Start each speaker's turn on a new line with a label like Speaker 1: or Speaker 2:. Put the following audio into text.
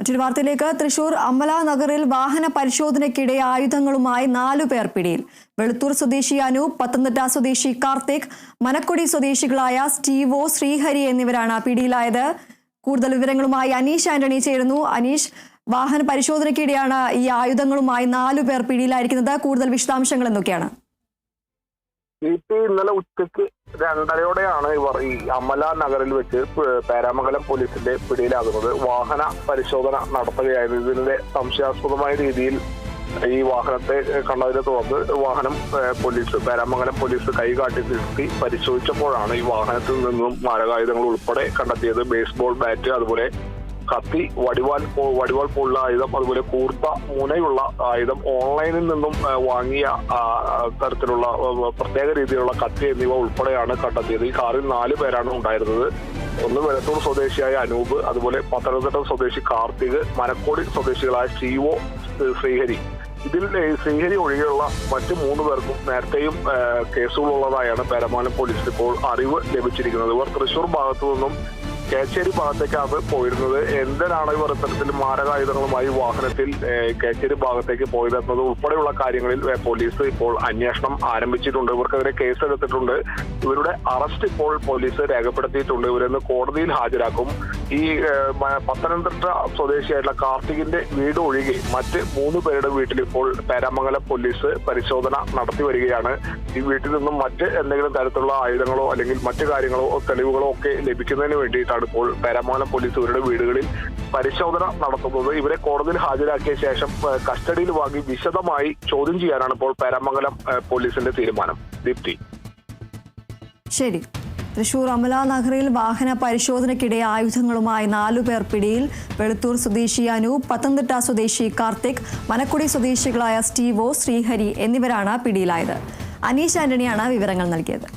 Speaker 1: മറ്റൊരു വാർത്തയിലേക്ക്. തൃശൂർ അമല നഗറിൽ വാഹന പരിശോധനയ്ക്കിടെ ആയുധങ്ങളുമായി നാലു പേർ പിടിയിൽ. വെളുത്തൂർ സ്വദേശി അനു പത്തനംതിട്ട സ്വദേശി കാർത്തിക് മനക്കൊടി സ്വദേശികളായ സ്റ്റീവോ ശ്രീഹരി എന്നിവരാണ് പിടിയിലായത്. കൂടുതൽ വിവരങ്ങളുമായി അനീഷ് ആന്റണി ചേരുന്നു. അനീഷ് വാഹന പരിശോധനയ്ക്കിടെയാണ് ഈ ആയുധങ്ങളുമായി നാലു പേർ പിടിയിലായിരിക്കുന്നത്. കൂടുതൽ വിശദാംശങ്ങൾ എന്തൊക്കെയാണ്?
Speaker 2: ഇ പി ഇന്നലെ ഉച്ചയ്ക്ക് രണ്ടരയോടെയാണ് ഇവർ ഈ അമല നഗറിൽ വെച്ച് പേരാമംഗലം പോലീസിന്റെ പിടിയിലാകുന്നത്. വാഹന പരിശോധന നടത്തുകയായിരുന്നു. ഇതിന്റെ സംശയാസ്പദമായ രീതിയിൽ ഈ വാഹനത്തെ കണ്ടതിനെ തുടർന്ന് വാഹനം പോലീസ് പേരാമംഗലം പോലീസ് കൈകാട്ടി നിർത്തി. പരിശോധിച്ചപ്പോഴാണ് ഈ വാഹനത്തിൽ നിന്നും മാരകായുധങ്ങൾ ഉൾപ്പെടെ കണ്ടെത്തിയത്. ബേസ്ബോൾ ബാറ്റ് അതുപോലെ കത്തി വടിവാൽ വടിവാൾ പോലുള്ള ആയുധം അതുപോലെ കൂർത്ത മുനയുള്ള ആയുധം ഓൺലൈനിൽ നിന്നും വാങ്ങിയ തരത്തിലുള്ള പ്രത്യേക രീതിയിലുള്ള കത്തി എന്നിവ ഉൾപ്പെടെയാണ് കണ്ടെത്തിയത്. ഈ കാറിൽ നാല് പേരാണ് ഉണ്ടായിരുന്നത്. ഒന്ന് വെലത്തൂർ സ്വദേശിയായ അനൂപ് അതുപോലെ പത്തനംതിട്ട സ്വദേശി കാർത്തിക് മനക്കോടി സ്വദേശികളായ ശിവോ ശ്രീഹരി. ഇതിൽ ശ്രീഹരി ഒഴികെയുള്ള മറ്റ് മൂന്ന് പേർക്കും നേരത്തെയും കേസുകളുള്ളതായാണ് പേരമാനം പോലീസിന് ഇപ്പോൾ അറിവ് ലഭിച്ചിരിക്കുന്നത്. ഇവർ തൃശൂർ ഭാഗത്തു നിന്നും കേച്ചേരി ഭാഗത്തേക്കാണ് പോയിരുന്നത്. എന്തിനാണ് ഇവർ ഇത്തരത്തിൽ മാരകായുധങ്ങളുമായി വാഹനത്തിൽ കേച്ചേരി ഭാഗത്തേക്ക് പോയതെന്നത് ഉൾപ്പെടെയുള്ള കാര്യങ്ങളിൽ പോലീസ് ഇപ്പോൾ അന്വേഷണം ആരംഭിച്ചിട്ടുണ്ട്. ഇവർക്കെതിരെ കേസെടുത്തിട്ടുണ്ട്. ഇവരുടെ അറസ്റ്റ് ഇപ്പോൾ പോലീസ് രേഖപ്പെടുത്തിയിട്ടുണ്ട്. ഇവരെന്ന് കോടതിയിൽ ഹാജരാക്കും. ഈ പത്തനംതിട്ട സ്വദേശിയായിട്ടുള്ള കാർത്തികിന്റെ വീട് ഒഴികെ മറ്റ് മൂന്ന് പേരുടെ വീട്ടിൽ ഇപ്പോൾ പേരാമംഗലം പോലീസ് പരിശോധന നടത്തി വരികയാണ്. ഈ വീട്ടിൽ നിന്നും മറ്റ് എന്തെങ്കിലും തരത്തിലുള്ള ആയുധങ്ങളോ അല്ലെങ്കിൽ മറ്റു കാര്യങ്ങളോ തെളിവുകളോ ഒക്കെ ലഭിക്കുന്നതിന് വേണ്ടിയിട്ടാണ് ഇപ്പോൾ പേരാമംഗലം പോലീസ് ഇവരുടെ വീടുകളിൽ പരിശോധന നടത്തുന്നത്. ഇവരെ കോടതിയിൽ ഹാജരാക്കിയ ശേഷം കസ്റ്റഡിയിൽ വാങ്ങി വിശദമായി ചോദ്യം ചെയ്യാനാണ് ഇപ്പോൾ പേരാമംഗലം പോലീസിന്റെ തീരുമാനം. ദീപ്തി.
Speaker 1: ശരി. തൃശൂർ അമല നഗറിൽ വാഹന പരിശോധനയ്ക്കിടെ ആയുധങ്ങളുമായി നാലുപേർ പിടിയിൽ. വെളുത്തൂർ സ്വദേശി അനൂപ് പത്തനംതിട്ട സ്വദേശി കാർത്തിക് മനക്കുടി സ്വദേശികളായ സ്റ്റീവോ ശ്രീഹരി എന്നിവരാണ് പിടിയിലായത്. അനീഷ് ആന്റണിയാണ് വിവരങ്ങൾ നൽകിയത്.